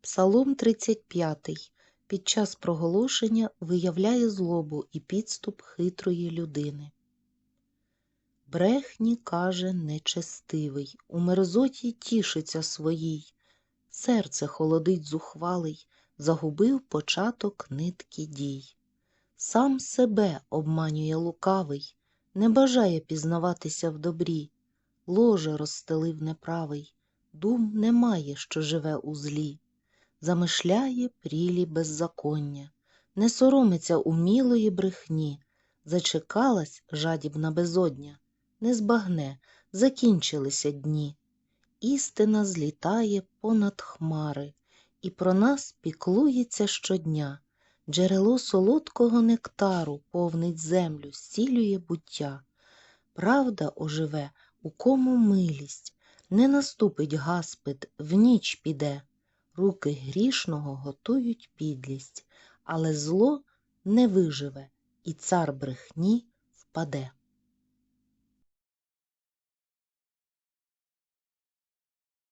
Псалом 35 під час проголошення виявляє злобу і підступ хитрої людини. Брехні каже нечестивий, у мерзоті тішиться своїй, серце холодить зухвалий, загубив початок нитки дій. Сам себе обманює лукавий, не бажає пізнаватися в добрі, ложе розстелив неправий, дум немає, що живе у злі, замишляє прілі беззаконня, не соромиться умілої брехні, зачекалась жадібна безодня, не збагне, закінчилися дні. Істина злітає понад хмари, і про нас піклується щодня. Джерело солодкого нектару повнить землю, зцілює буття. Правда оживе, у кому милість, не наступить гаспит, в ніч піде. Руки грішного готують підлість, але зло не виживе, і цар брехні впаде.